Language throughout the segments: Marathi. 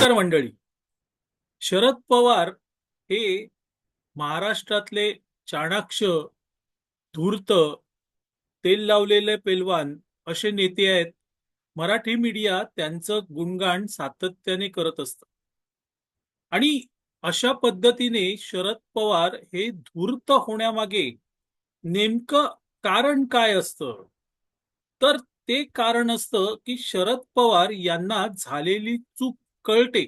नमस्कार मंडळी. शरद पवार हे महाराष्ट्रातले चाणाक्ष धूर्त तेल लावलेले पेलवान असे नेते आहेत. मराठी मीडिया त्यांचं गुणगान सातत्याने करत असतं. आणि अशा पद्धतीने शरद पवार हे धूर्त होण्यामागे नेमकं कारण काय असतं? तर ते कारण असतं की शरद पवार यांना झालेली चूक कळते.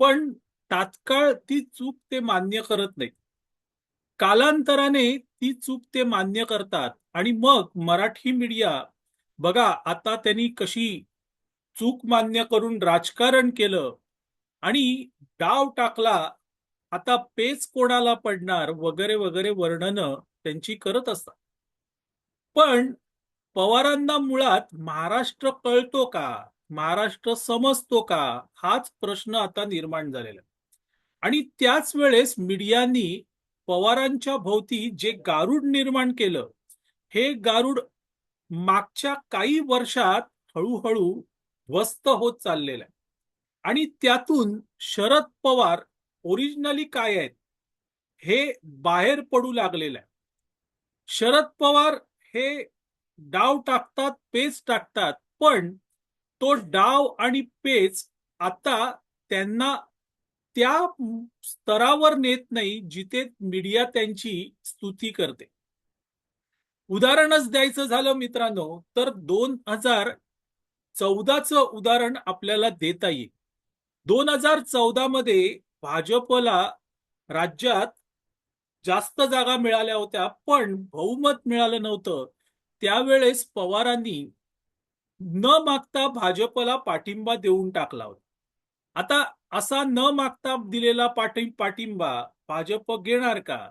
पण तात्काळ ती चूक ते मान्य करत नाही. कालांतराने ती चूक ते मान्य करतात. आणि मग मराठी मीडिया बघा आता त्यांनी कशी चूक मान्य करून राजकारण केलं. आणि डाव टाकला. आता पेच कोणाला पडणार वगैरे वगैरे वर्णनं त्यांची करत असतात. पण पवारांना मुळात महाराष्ट्र कळतो का? महाराष्ट्र समजतो का? हाच प्रश्न आता निर्माण झालेला आणि त्याच वेळेस मीडियानी पवारांच्या भोवती जे गारुड निर्माण केलं हे गारुड मागच्या काही वर्षात हळूहळू ध्वस्त होत चाललेलं आहे. आणि त्यातून शरद पवार ओरिजिनली काय आहेत? हे बाहेर पडू लागलेलं आहे. शरद पवार हे डाव टाकतात पेच टाकतात पण तो डाव आणि पेच आता त्यांना त्या स्तरावर नेत नाही जिथे मीडिया त्यांची स्तुती करते. उदाहरणच द्यायचं झालं मित्रांनो तर दोन हजार चौदाचं उदाहरण आपल्याला देता येईल. दोन हजार चौदा मध्ये भाजपला राज्यात जास्त जागा मिळाल्या होत्या पण बहुमत मिळालं नव्हतं. त्यावेळेस पवारांनी न मागता भाजपला पाठिंबा देऊन टाकला होता. आता असा न मागता दिलेला पाठी पाठिंबा भाजप घेणार का?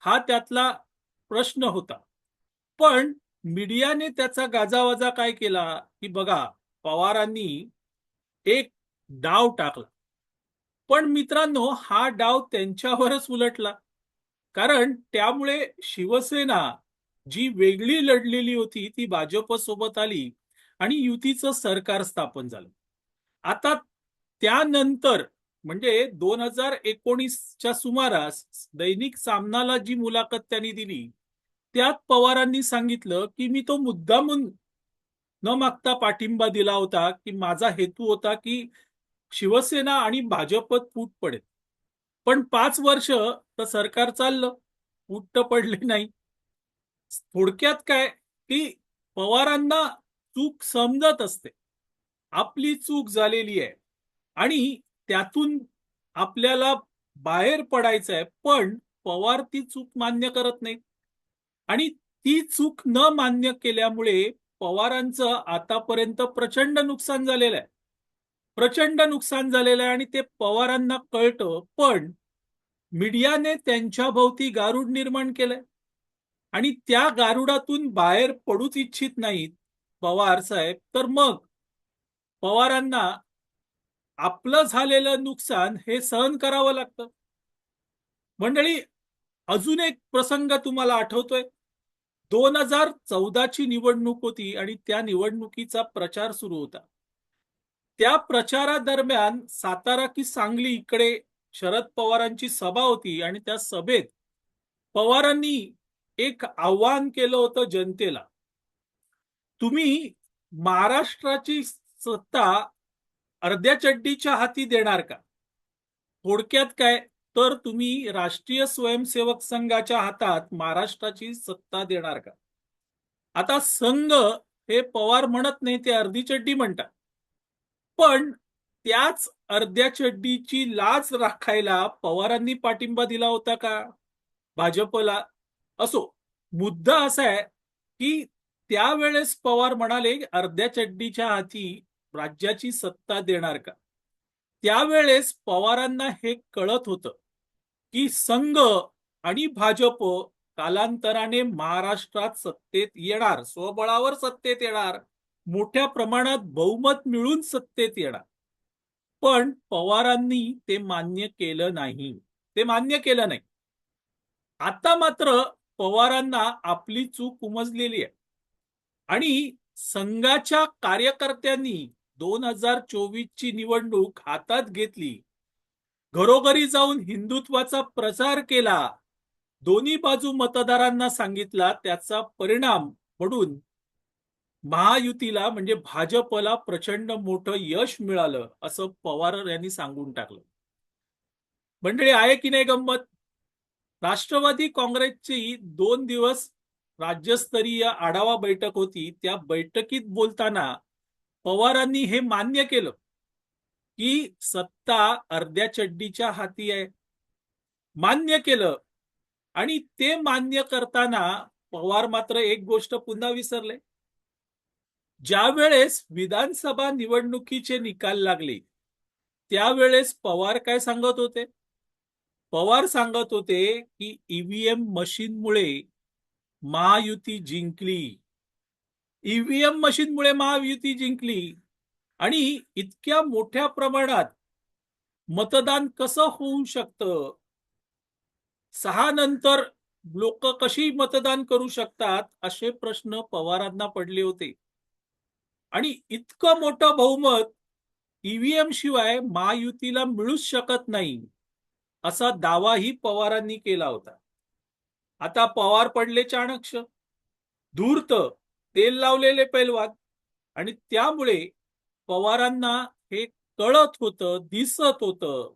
हा त्यातला प्रश्न होता. पण मीडियाने त्याचा गाजावाजा काय केला? की बघा पवारांनी एक डाव टाकला. पण मित्रांनो हा डाव त्यांच्यावरच उलटला. कारण त्यामुळे शिवसेना जी वेगळी लढलेली होती ती भाजप सोबत आली. आणि युतीचं सरकार स्थापन झालं. आता त्यानंतर म्हणजे दोन हजार एकोणीसच्या सुमारास दैनिक सामनाला जी मुलाखत त्यांनी दिली त्यात पवारांनी सांगितलं की मी तो मुद्दामून न मागता पाठिंबा दिला होता की माझा हेतू होता की शिवसेना आणि भाजपत फूट पडेल. पण पाच वर्ष तर सरकार चाललं फूट तर पडले नाही. थोडक्यात काय की पवारांना चूक समजत असते. आपली चूक झालेली आहे. आणि त्यातून आपल्याला बाहेर पडायचं आहे पण पवार ती चूक मान्य करत नाही. आणि ती चूक न मान्य केल्यामुळे पवारांचं आतापर्यंत प्रचंड नुकसान झालेलं आहे. प्रचंड नुकसान झालेलं आहे आणि ते पवारांना कळतं पण मीडियाने त्यांच्या भोवती गारुड निर्माण केलंय. आणि त्या गारुडातून बाहेर पडूच इच्छित नाहीत. पवार साहेब. तर मग पवारांना आपलं झालेलं नुकसान हे सहन करावं लागतं. मंडळी अजून एक प्रसंग तुम्हाला आठवतोय. दोन हजार चौदाची निवडणूक होती आणि त्या निवडणुकीचा प्रचार सुरू होता. त्या प्रचारादरम्यान सातारा की सांगली इकडे शरद पवारांची सभा होती आणि त्या सभेत पवारांनी एक आव्हान केलं होतं जनतेला. तुम्ही महाराष्ट्राची सत्ता अर्ध्या चड्डीच्या हाती देणार का? थोडक्यात काय? तर तुम्ही राष्ट्रीय स्वयंसेवक संघाच्या हातात महाराष्ट्राची सत्ता देणार का? आता संघ हे पवार म्हणत नाही ते अर्धी चड्डी म्हणतात. पण त्याच अर्ध्या चड्डीची लाच राखायला पवारांनी पाठिंबा दिला होता का? भाजपला असो. मुद्दा असा आहे की त्यावेळेस पवार म्हणाले अर्ध्या चड्डीच्या हाती राज्याची सत्ता देणार का? त्यावेळेस पवारांना हे कळत होतं की संघ आणि भाजप कालांतराने महाराष्ट्रात सत्तेत येणार स्वबळावर सत्तेत येणार मोठ्या प्रमाणात बहुमत मिळून सत्तेत येणार. पण पवारांनी ते मान्य केलं नाही. ते मान्य केलं नाही. आता मात्र पवारांना आपली चूक उमजलेली आहे. आणि संघाच्या कार्यकर्त्यांनी दोन हजार चोवीस ची निवडणूक हातात घेतली. घरोघरी जाऊन हिंदुत्वाचा प्रचार केला. दोन्ही बाजू मतदारांना सांगितला त्याचा परिणाम म्हणून महायुतीला म्हणजे भाजपला प्रचंड मोठं यश मिळालं असं पवार यांनी सांगून टाकलं. मंडळी आहे की नाही गंमत? राष्ट्रवादी काँग्रेसची दोन दिवस राज्यस्तरीय आढावा बैठक होती. त्या बैठकीत बोलताना पवारांनी हे मान्य केलं की सत्ता अर्ध्या चड्डीच्या हाती आहे. मान्य केलं आणि ते मान्य करताना पवार मात्र एक गोष्ट पुन्हा विसरले. ज्या वेळेस विधानसभा निवडणुकीचे निकाल लागले त्यावेळेस पवार काय सांगत होते? पवार सांगत होते की ईव्हीएम मशीनमुळे महायुती जिंकली. ईव्हीएम मशीनमुळे महायुती जिंकली. आणि इतक्या मोठ्या प्रमाणात मतदान कसं होऊ शकतं? सहा नंतर लोक कशी मतदान करू शकतात? असे प्रश्न पवारांना पडले होते. आणि इतकं मोठं बहुमत ईव्हीएम शिवाय महायुतीला मिळूच शकत नाही असा दावाही पवारांनी केला होता. आता पवार पडले चाणक्ष. धूर्त तेल लावलेले पैलवान. आणि त्यामुळे पवारांना हे कळत होतं दिसत होतं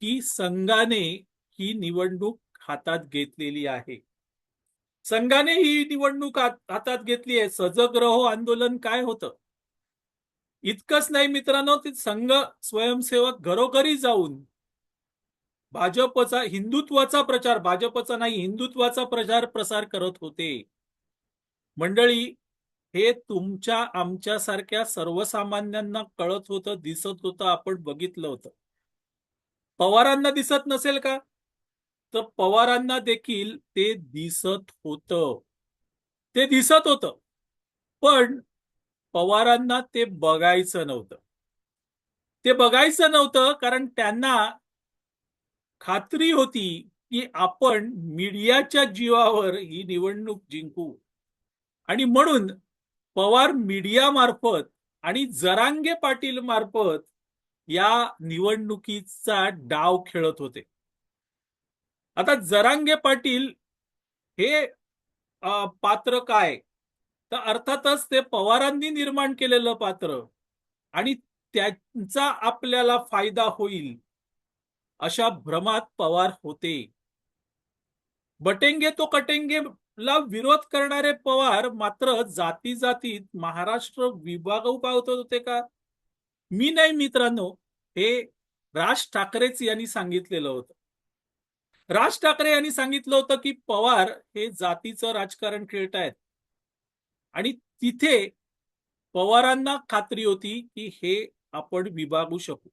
की संघाने ही निवडणूक हातात घेतलेली आहे. संघाने ही निवडणूक हातात घेतली आहे. सजग रहो आंदोलन काय होतं? इतकंच नाही मित्रांनो ते संघ स्वयंसेवक घरोघरी जाऊन भाजपचा हिंदुत्वाचा प्रचार भाजपचा नाही हिंदुत्वाचा प्रचार प्रसार करत होते. मंडळी हे तुमच्या आमच्यासारख्या सर्वसामान्यांना कळत होतं दिसत होतं आपण बघितलं होतं. पवारांना दिसत नसेल का? तर पवारांना देखील ते दिसत होतं. ते दिसत होतं. पण पवारांना ते बघायचं नव्हतं. ते बघायचं नव्हतं कारण त्यांना खात्री होती की आपण मीडियाच्या जीवावर ही निवडणूक जिंकू. आणि म्हणून पवार मीडिया मार्फत आणि जरांगे पाटील मार्फत या निवडणुकीचा डाव खेळत होते. आता जरांगे पाटील हे पात्र काय? तर अर्थातच ते पवारांनी निर्माण केलेलं पात्र आणि त्यांचा आपल्याला फायदा होईल. अशा भ्रमात पवार होते. बटेंगे तो कटेंगे ला विरोध करणारे पवार मात्र जाती जातीत महाराष्ट्र विभाग पावत होते का? मी नाही मित्रांनो हे राज ठाकरेच यांनी सांगितलेलं होतं. राज ठाकरे यांनी सांगितलं होतं की पवार हे जातीचं राजकारण खेळतायत आणि तिथे पवारांना खात्री होती की हे आपण विभागू शकू.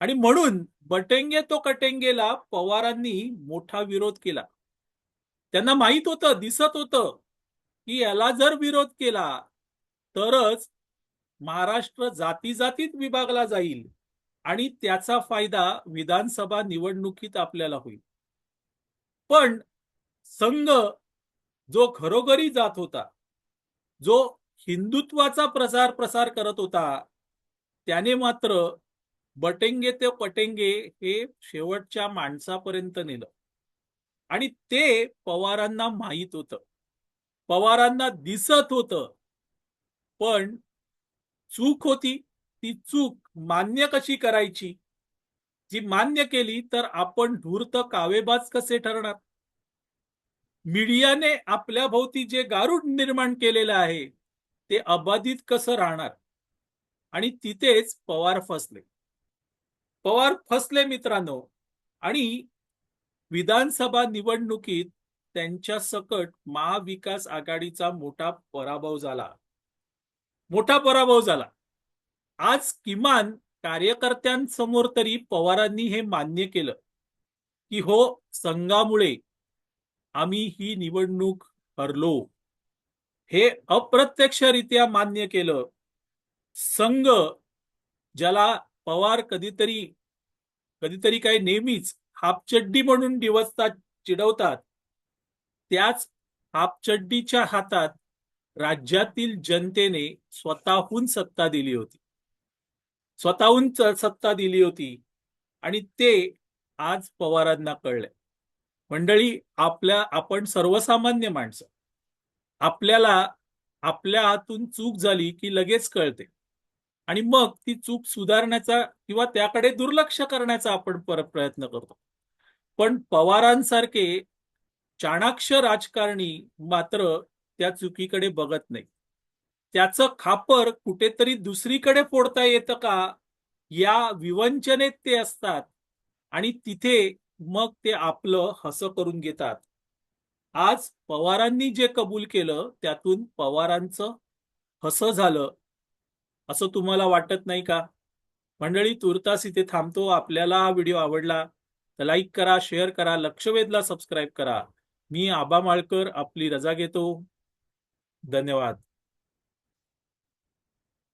आणि म्हणून बटेंगे तो कटेंगेला पवारांनी मोठा विरोध केला. त्यांना माहीत होतं दिसत होतं की याला जर विरोध केला तरच महाराष्ट्र जाती जातीत विभागला जाईल आणि त्याचा फायदा विधानसभा निवडणुकीत आपल्याला होईल. पण संघ जो घरोघरी जात होता जो हिंदुत्वाचा प्रसार प्रसार करत होता त्याने मात्र बटेंगे ते पटेंगे हे शेवटच्या माणसापर्यंत नेलं. आणि ते पवारांना माहीत होतं. पवारांना दिसत होतं. पण चूक होती. ती चूक मान्य कशी करायची? जी मान्य केली तर आपण धूर्त कावेबाज कसे ठरणार? मीडियाने आपल्या भोवती जे गारुड निर्माण केलेलं आहे ते अबाधित कसं राहणार? आणि तिथेच पवार फसले. पवार फसले मित्रांनो. आणि विधानसभा निवडणुकीत त्यांच्या सकट महाविकास आघाडीचा मोठा पराभव झाला. मोठा पराभव झाला. आज किमान कार्यकर्त्यांसमोर तरी पवारांनी हे मान्य केलं. की हो संघामुळे आम्ही ही निवडणूक हरलो. हे अप्रत्यक्षरित्या मान्य केलं. संघ ज्याला पवार कधीतरी कधीतरी काही नेहमीच हापचड्डी म्हणून दिवसतात चिडवतात. त्याच हापचड्डीच्या हातात राज्यातील जनतेने स्वतःहून सत्ता दिली होती. स्वतःहून सत्ता दिली होती आणि ते आज पवारांना कळलंय. मंडळी आपल्या आपण सर्वसामान्य माणसं. आपल्याला आपल्या हातून चूक झाली की लगेच कळते. आणि मग ती चूक सुधारण्याचा किंवा त्याकडे दुर्लक्ष करण्याचा आपण परत प्रयत्न करतो. पण पवारांसारखे चाणाक्ष राजकारणी मात्र त्या चुकीकडे बघत नाही. त्याचं खापर कुठेतरी दुसरीकडे फोडता येतं का? या विवंचनेत ते असतात आणि तिथे मग ते आपलं हसं करून घेतात. आज पवारांनी जे कबूल केलं त्यातून पवारांचं हसं झालं. असं तुम्हाला वाटत नाही का? मंडळी तुर्तास इथे थांबतो. आपल्याला हा व्हिडिओ आवडला तर लाईक करा शेअर करा लक्षवेधला सबस्क्राईब करा. मी आबा माळकर आपली रजा घेतो. धन्यवाद.